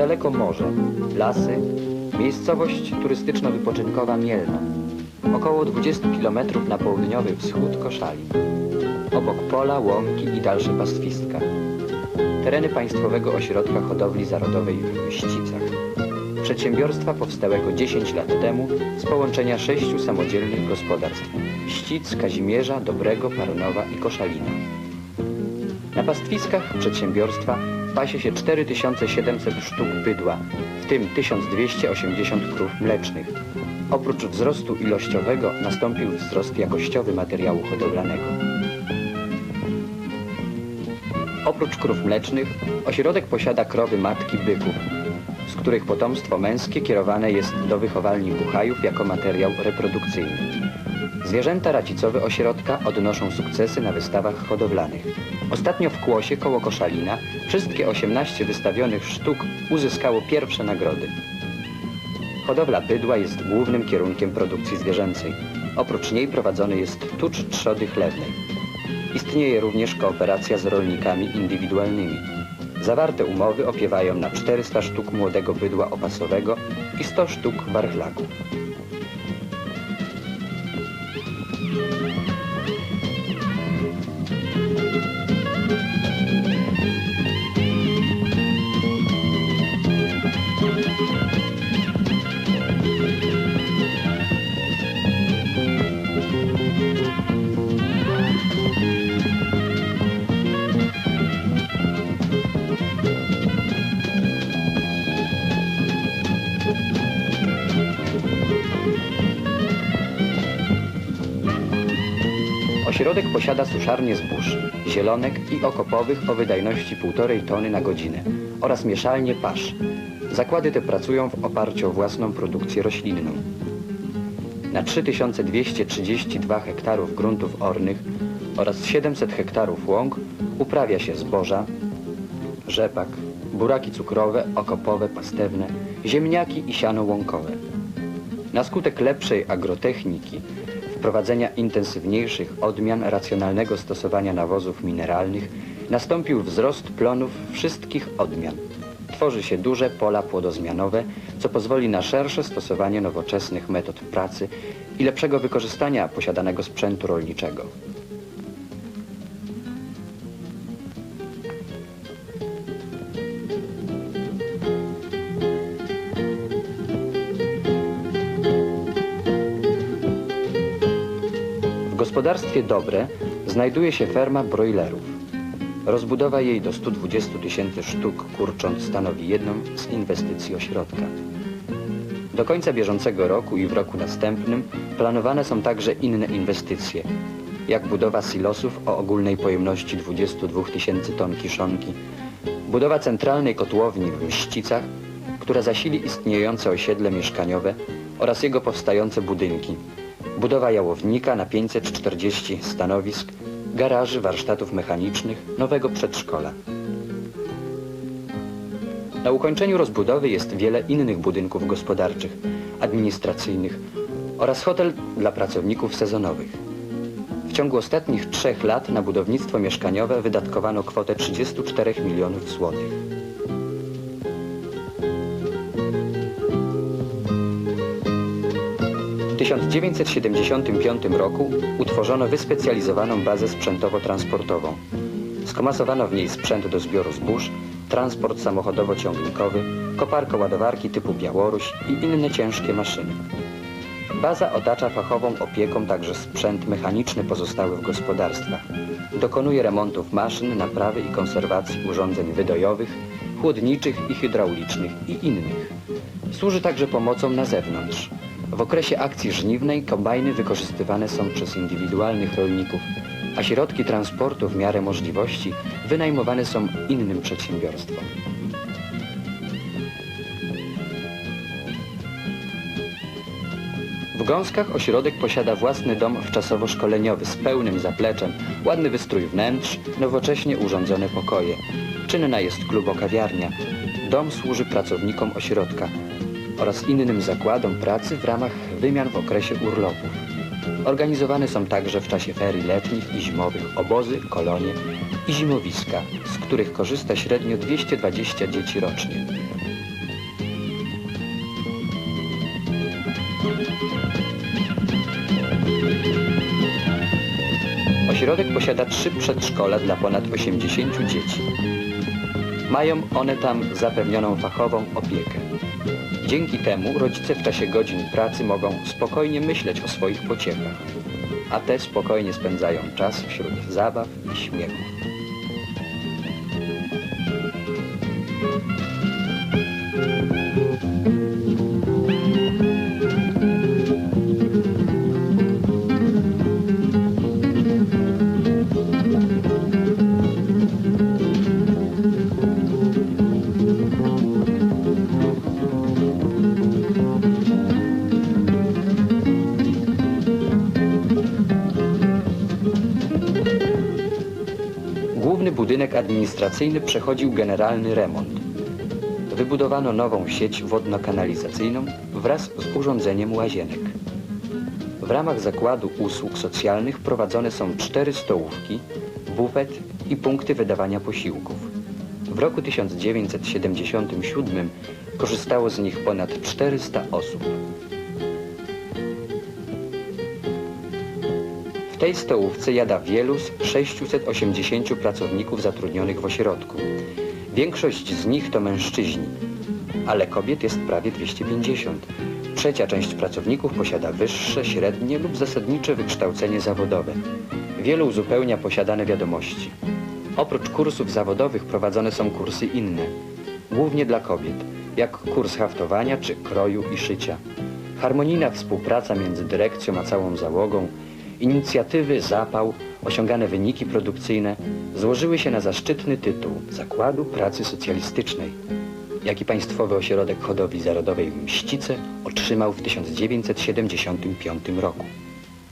Niedaleko morze, lasy, miejscowość turystyczno-wypoczynkowa Mielno. Około 20 km na południowy wschód Koszali. Obok pola, łąki i dalsze pastwiska. Tereny Państwowego Ośrodka Hodowli Zarodowej w Mścicach. Przedsiębiorstwa powstałego 10 lat temu z połączenia sześciu samodzielnych gospodarstw Ścic, Kazimierza, Dobrego, Parnowa i Koszalina. Na pastwiskach przedsiębiorstwa pasie się 4700 sztuk bydła, w tym 1280 krów mlecznych. Oprócz wzrostu ilościowego nastąpił wzrost jakościowy materiału hodowlanego. Oprócz krów mlecznych, ośrodek posiada krowy matki byków, z których potomstwo męskie kierowane jest do wychowalni buchajów jako materiał reprodukcyjny. Zwierzęta racicowe ośrodka odnoszą sukcesy na wystawach hodowlanych. Ostatnio w Kłosie koło Koszalina wszystkie 18 wystawionych sztuk uzyskało pierwsze nagrody. Hodowla bydła jest głównym kierunkiem produkcji zwierzęcej. Oprócz niej prowadzony jest tucz trzody chlewnej. Istnieje również kooperacja z rolnikami indywidualnymi. Zawarte umowy opiewają na 400 sztuk młodego bydła opasowego i 100 sztuk warchlaku. Ośrodek posiada suszarnię zbóż, zielonek i okopowych o wydajności 1,5 tony na godzinę oraz mieszalnie pasz. Zakłady te pracują w oparciu o własną produkcję roślinną. Na 3232 hektarów gruntów ornych oraz 700 hektarów łąk uprawia się zboża, rzepak, buraki cukrowe, okopowe, pastewne, ziemniaki i siano łąkowe. Na skutek lepszej agrotechniki, wprowadzenia intensywniejszych odmian racjonalnego stosowania nawozów mineralnych nastąpił wzrost plonów wszystkich odmian. Tworzy się duże pola płodozmianowe, co pozwoli na szersze stosowanie nowoczesnych metod pracy i lepszego wykorzystania posiadanego sprzętu rolniczego. Gospodarstwie Dobre znajduje się ferma broilerów. Rozbudowa jej do 120 tysięcy sztuk kurcząt stanowi jedną z inwestycji ośrodka. Do końca bieżącego roku i w roku następnym planowane są także inne inwestycje, jak budowa silosów o ogólnej pojemności 22 tysięcy ton kiszonki, budowa centralnej kotłowni w Mścicach, która zasili istniejące osiedle mieszkaniowe oraz jego powstające budynki, budowa jałownika na 540 stanowisk, garaży, warsztatów mechanicznych, nowego przedszkola. Na ukończeniu rozbudowy jest wiele innych budynków gospodarczych, administracyjnych oraz hotel dla pracowników sezonowych. W ciągu ostatnich trzech lat na budownictwo mieszkaniowe wydatkowano kwotę 34 milionów złotych. 1975 roku utworzono wyspecjalizowaną bazę sprzętowo-transportową. Skomasowano w niej sprzęt do zbioru zbóż, transport samochodowo-ciągnikowy, koparko-ładowarki typu Białoruś i inne ciężkie maszyny. Baza otacza fachową opieką także sprzęt mechaniczny pozostały w gospodarstwach. Dokonuje remontów maszyn, naprawy i konserwacji urządzeń wydojowych, chłodniczych i hydraulicznych i innych. Służy także pomocą na zewnątrz. W okresie akcji żniwnej kombajny wykorzystywane są przez indywidualnych rolników, a środki transportu w miarę możliwości wynajmowane są innym przedsiębiorstwom. W Gąskach ośrodek posiada własny dom wczasowo-szkoleniowy z pełnym zapleczem, ładny wystrój wnętrz, nowocześnie urządzone pokoje. Czynna jest klubokawiarnia. Dom służy pracownikom ośrodka oraz innym zakładom pracy w ramach wymian w okresie urlopów. Organizowane są także w czasie ferii letnich i zimowych obozy, kolonie i zimowiska, z których korzysta średnio 220 dzieci rocznie. Ośrodek posiada trzy przedszkola dla ponad 80 dzieci. Mają one tam zapewnioną fachową opiekę. Dzięki temu rodzice w czasie godzin pracy mogą spokojnie myśleć o swoich pociechach, a te spokojnie spędzają czas wśród zabaw i śmiechu. Budynek administracyjny przechodził generalny remont. Wybudowano nową sieć wodno-kanalizacyjną wraz z urządzeniem łazienek. W ramach zakładu usług socjalnych prowadzone są cztery stołówki, bufet i punkty wydawania posiłków. W roku 1977 korzystało z nich ponad 400 osób. Tej stołówce jada wielu z 680 pracowników zatrudnionych w ośrodku. Większość z nich to mężczyźni, ale kobiet jest prawie 250. Trzecia część pracowników posiada wyższe, średnie lub zasadnicze wykształcenie zawodowe. Wielu uzupełnia posiadane wiadomości. Oprócz kursów zawodowych prowadzone są kursy inne, głównie dla kobiet, jak kurs haftowania czy kroju i szycia. Harmonijna współpraca między dyrekcją a całą załogą, inicjatywy, zapał, osiągane wyniki produkcyjne złożyły się na zaszczytny tytuł Zakładu Pracy Socjalistycznej, jaki Państwowy Ośrodek Hodowli Zarodowej w Mścice otrzymał w 1975 roku.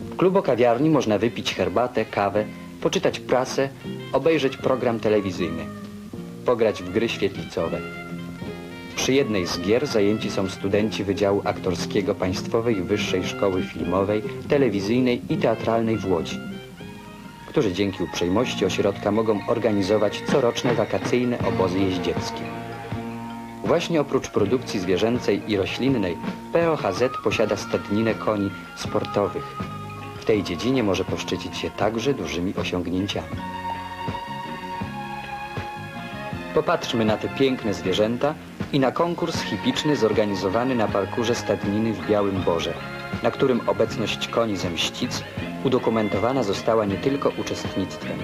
W klubo-kawiarni można wypić herbatę, kawę, poczytać prasę, obejrzeć program telewizyjny, pograć w gry świetlicowe. Przy jednej z gier zajęci są studenci Wydziału Aktorskiego Państwowej Wyższej Szkoły Filmowej, Telewizyjnej i Teatralnej w Łodzi, którzy dzięki uprzejmości ośrodka mogą organizować coroczne wakacyjne obozy jeździeckie. Właśnie oprócz produkcji zwierzęcej i roślinnej, POHZ posiada stadninę koni sportowych. W tej dziedzinie może poszczycić się także dużymi osiągnięciami. Popatrzmy na te piękne zwierzęta i na konkurs hipiczny zorganizowany na parkurze Stadniny w Białym Borze, na którym obecność koni ze Mścic udokumentowana została nie tylko uczestnictwem,